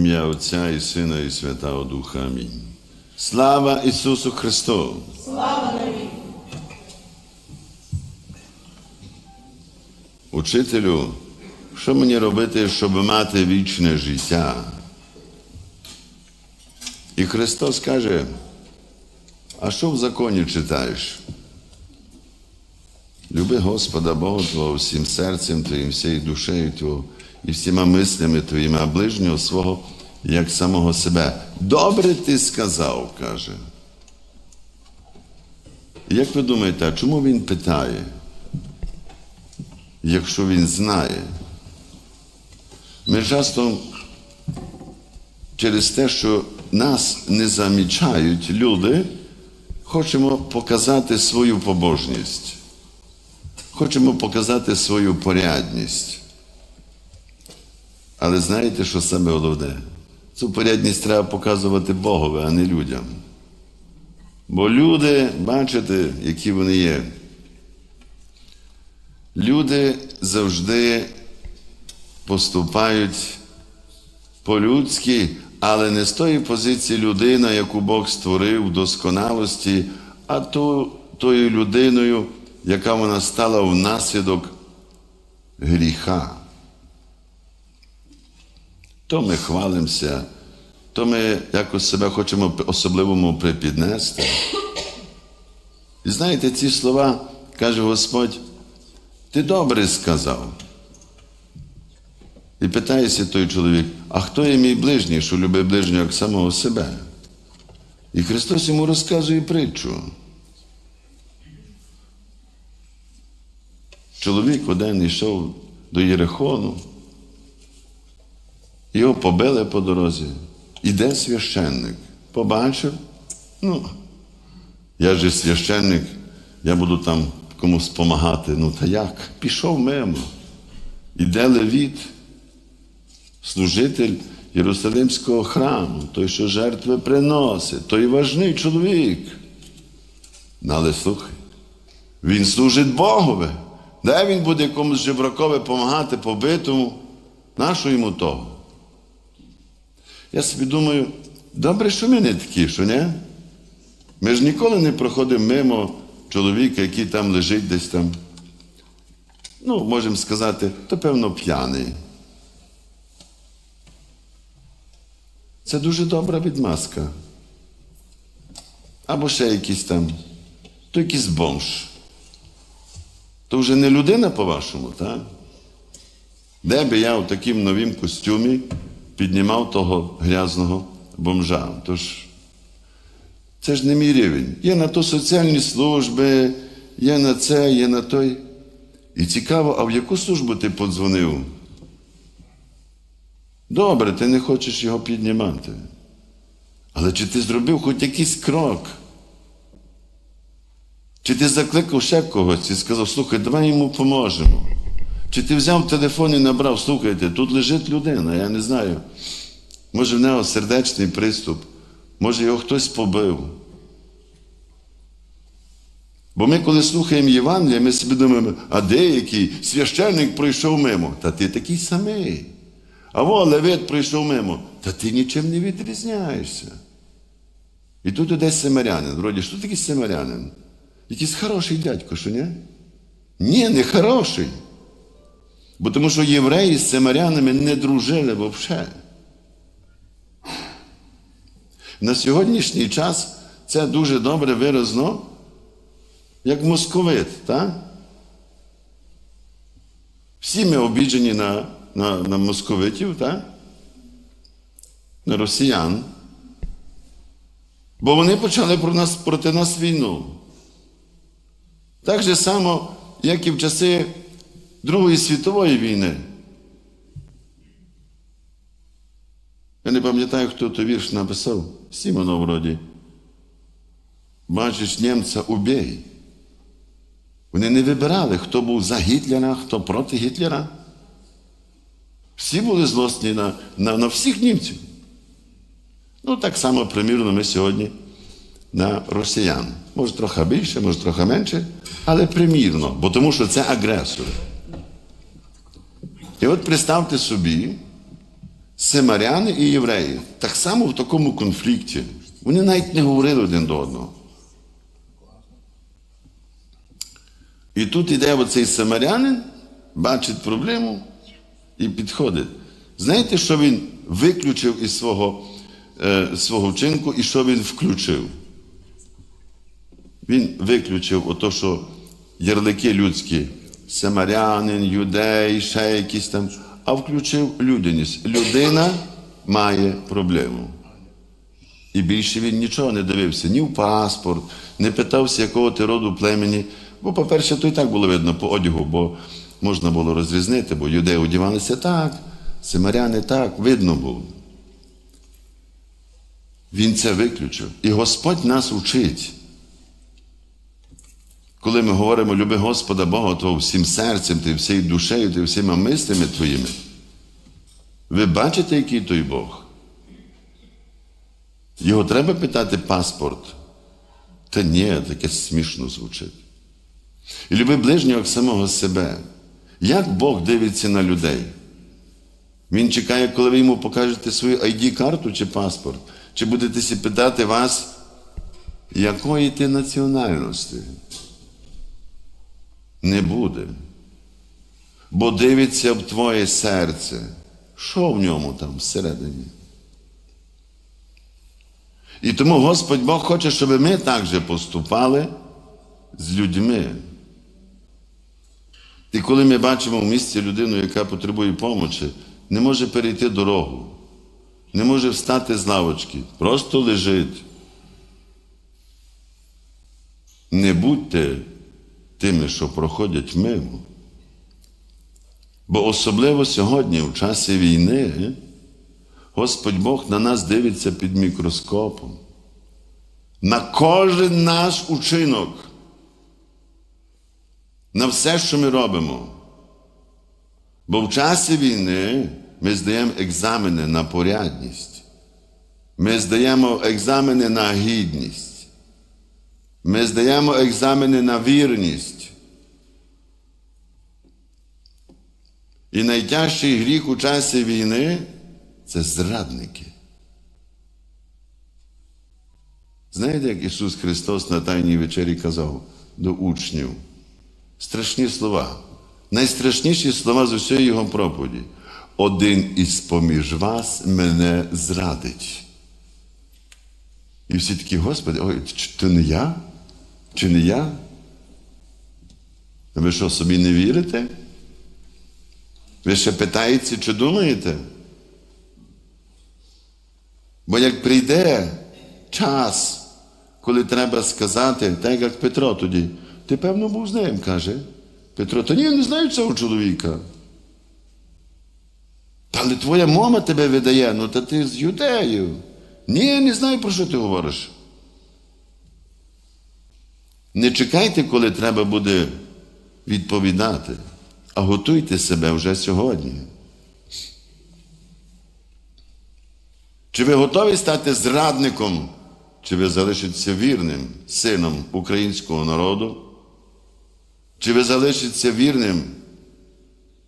ім'я Отця і Сина, і Святого Духа. Амінь. Слава Ісусу Христу! Слава Учителю, що мені робити, щоб мати вічне життя? І Христос каже, а що в законі читаєш? Люби Господа Бога Твого всім серцем Твоїм, всією душею Твого і всіма мислями Твоїми, а ближнього свого, як самого себе. Добре ти сказав, каже. Як ви думаєте, а чому він питає? Якщо він знає? Ми часто через те, що нас не замічають люди, хочемо показати свою побожність. Хочемо показати свою порядність. Але знаєте, що саме головне? Цю порядність треба показувати Богові, а не людям. Бо люди, бачите, які вони є. Люди завжди поступають по-людськи, але не з тої позиції людина, яку Бог створив в досконалості, а ту, тою людиною, яка вона стала внаслідок гріха. То ми хвалимося, то ми якось себе хочемо особливому припіднести. І знаєте, ці слова каже Господь, ти добре сказав. І питається той чоловік, а хто є мій ближній, що любить ближнього як самого себе? І Христос йому розказує притчу. Чоловік один йшов до Єрихону, його побили по дорозі. Іде священник. Побачив, ну, я же священник, я буду там комусь допомагати. Ну та як? Пішов мимо. Іде левіт, служитель Єрусалимського храму, той, що жертви приносить, той важний чоловік. Ну, Але слухай, він служить Богові. Де він буде комусь жебракові допомагати побитому? Нащо йому того? Я собі думаю, добре, що ми не такі, що не? Ми ж ніколи не проходимо мимо чоловіка, який там лежить десь там. Ну, можемо сказати, то певно п'яний. Це дуже добра відмазка. Або ще якийсь там, то якийсь бомж. То вже не людина, по-вашому, так? Де би я в такому новім костюмі піднімав того грязного бомжа? Тож це ж не мій рівень. Є на то соціальні служби, є на це, є на той. І цікаво, а в яку службу ти подзвонив? Добре, ти не хочеш його піднімати. Але чи ти зробив хоч якийсь крок? Чи ти закликав ще когось і сказав, слухай, давай йому поможемо. Чи ти взяв телефон і набрав, слухайте, тут лежить людина, я не знаю. Може, в нього сердечний приступ, може його хтось побив. Бо ми, коли слухаємо Євангелія, ми собі думаємо, а деякий священник пройшов мимо, та ти такий самий. А во Левит прийшов мимо, та ти нічим не відрізняєшся. І тут іде семарянин. Вроді, що такий семарянин? Якийсь хороший дядько, що ні? Ні, не хороший. Бо тому що євреї з семарянами не дружили взагалі. На сьогоднішній час це дуже добре виразно, як московит, так? Всі ми обіджені на, на, на московитів, так? На росіян. Бо вони почали про нас, проти нас війну. Так же само, як і в часи Другої світової війни. Я не пам'ятаю, хто той вірш написав. Сімонов вроді. Бачиш, німця убій. Вони не вибирали, хто був за Гітлера, хто проти Гітлера. Всі були злосні на, на, на всіх німців. Ну, так само, примірно, ми сьогодні на росіян. Може, трохи більше, може, трохи менше, але примірно, бо тому що це агресори. І от представте собі, Семаряни і євреї так само в такому конфлікті. Вони навіть не говорили один до одного. І тут іде оцей самарянин, бачить проблему і підходить. Знаєте, що він виключив із свого, е, свого вчинку і що він включив? Він виключив ото, що ярлики людські, самарянин, юдей, ще якісь там, а включив людяність. Людина має проблему. І більше він нічого не дивився, ні в паспорт, не питався, якого ти роду племені. Бо, по-перше, то і так було видно по одягу, бо можна було розрізнити, бо юдеї одягалися так, семаряни так, видно було. Він це виключив. І Господь нас учить. Коли ми говоримо люби Господа Бога, то всім серцем, ти всією душею, ти всіма мислями твоїми. Ви бачите, який той Бог? Його треба питати паспорт. Та ні, таке смішно звучить. І люби ближнього як самого себе. Як Бог дивиться на людей? Він чекає, коли ви йому покажете свою ID-карту чи паспорт, чи будете питати вас, якої ти національності? Не буде. Бо дивиться в твоє серце. Що в ньому там всередині? І тому Господь Бог хоче, щоб ми так же поступали з людьми. І коли ми бачимо в місті людину, яка потребує помочі, не може перейти дорогу, не може встати з лавочки, просто лежить. Не будьте тими, що проходять мимо. Бо особливо сьогодні, в часі війни, Господь Бог на нас дивиться під мікроскопом. На кожен наш учинок. На все, що ми робимо. Бо в часі війни ми здаємо екзамени на порядність. Ми здаємо екзамени на гідність. Ми здаємо екзамени на вірність. І найтяжчий гріх у часі війни це зрадники. Знаєте, як Ісус Христос на Тайній вечері казав до учнів? Страшні слова. Найстрашніші слова з усієї Його проповіді. Один із поміж вас мене зрадить. І всі такі, Господи, ой, то не я? Чи не я? Ви що собі не вірите? Ви ще питаєте, чи думаєте? Бо як прийде час, коли треба сказати, так як Петро тоді, ти певно був з ним, каже. Петро, та ні, я не знаю цього чоловіка. Та але твоя мама тебе видає, ну та ти з юдею. Ні, я не знаю, про що ти говориш. Не чекайте, коли треба буде відповідати, а готуйте себе вже сьогодні. Чи ви готові стати зрадником, чи ви залишитеся вірним сином українського народу? Чи ви залишитеся вірним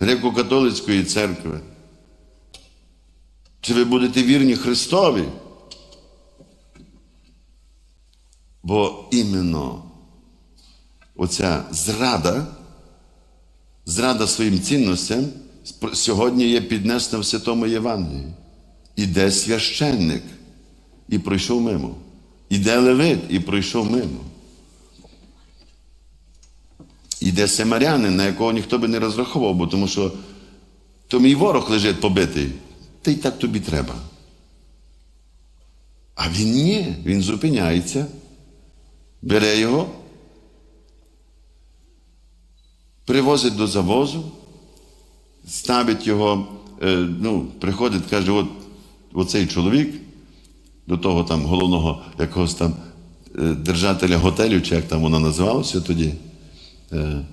греко-католицької церкви? Чи ви будете вірні Христові? Бо іменно оця зрада, зрада своїм цінностям сьогодні є піднесена в Святому Євангелії. Іде священник і пройшов мимо. Іде левит і пройшов мимо. Іде семарянин, на якого ніхто би не розраховував, бо тому що то мій ворог лежить побитий, та й так тобі треба. А він ні, він зупиняється, бере його, привозить до завозу, ставить його, е, ну, приходить, каже, от оцей чоловік, до того там головного якогось там е, держателя готелю, чи як там воно називалося тоді. Е,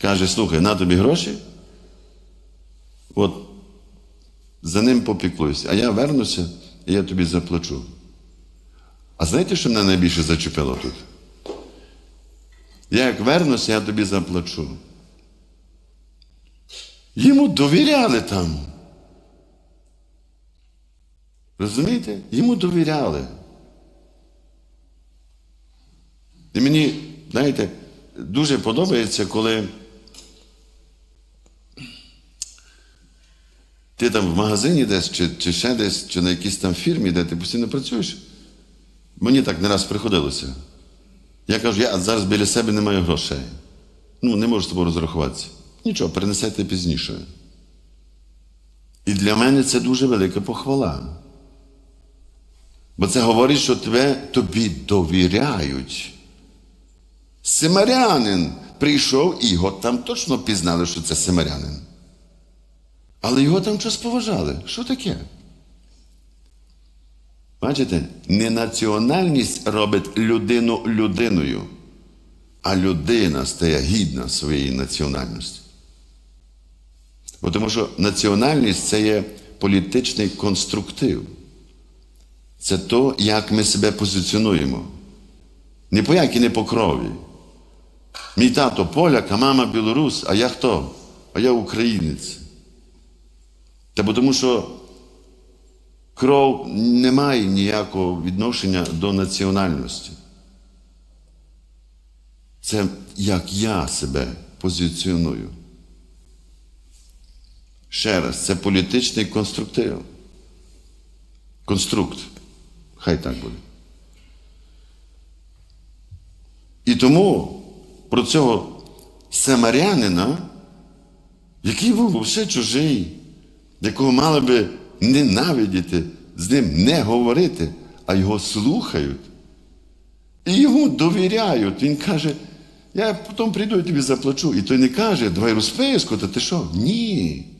каже, слухай, на тобі гроші, от за ним попіклуюся, а я вернуся і я тобі заплачу. А знаєте, що мене найбільше зачепило тут? Я як вернуся, я тобі заплачу. Йому довіряли там. Розумієте? Йому довіряли. І мені, знаєте, дуже подобається, коли ти там в магазині десь, чи, чи ще десь, чи на якійсь там фірмі, де ти постійно працюєш. Мені так не раз приходилося. Я кажу, я зараз біля себе не маю грошей. Ну, не можу з тобою розрахуватися. Нічого, перенесете пізніше. І для мене це дуже велика похвала. Бо це говорить, що тебе, тобі довіряють. Семарянин прийшов, і його там точно пізнали, що це семарянин. Але його там щось поважали. Що таке? Бачите, не національність робить людину людиною, а людина стає гідна своєї національності. Бо тому що національність це є політичний конструктив. Це то, як ми себе позиціонуємо. Ні по якій не по крові. Мій тато поляк, а мама білорус, а я хто? А я українець. Та бо тому що кров не має ніякого відношення до національності. Це як я себе позиціоную. Ще раз, це політичний конструктив. Конструкт. Хай так буде. І тому про цього самарянина, який був все чужий, якого мали би ненавидіти, з ним не говорити, а його слухають. І йому довіряють. Він каже, я потім прийду і тобі заплачу. І той не каже, давай розписку, то ти що? Ні.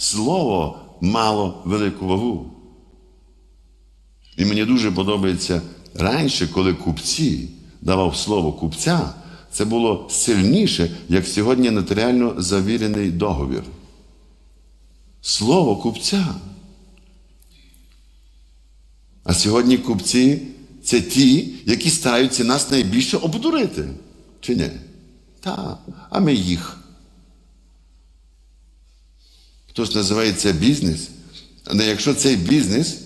Слово мало велику вагу. І мені дуже подобається раніше, коли купці давав слово купця, це було сильніше, як сьогодні нотаріально завірений договір. Слово купця. А сьогодні купці це ті, які стараються нас найбільше обдурити. Чи ні? Так, а ми їх. Хтось називає це бізнес. Але якщо цей бізнес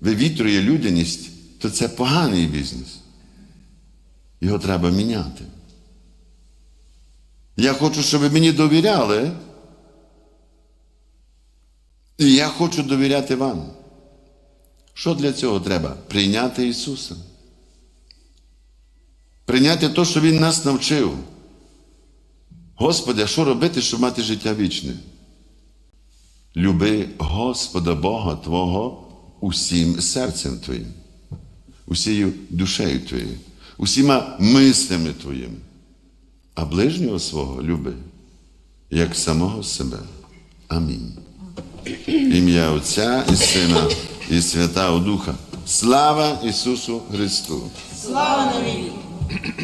вивітрює людяність, то це поганий бізнес. Його треба міняти. Я хочу, щоб ви мені довіряли. І я хочу довіряти вам. Що для цього треба? Прийняти Ісуса. Прийняти те, що Він нас навчив. Господи, а що робити, щоб мати життя вічне? Люби Господа Бога Твого усім серцем Твоїм, усією душею Твоєю, усіма мислями Твоїми, а ближнього свого люби, як самого себе. Амінь. Ім'я Отця і Сина, і Святого Духа. Слава Ісусу Христу! Слава навіки!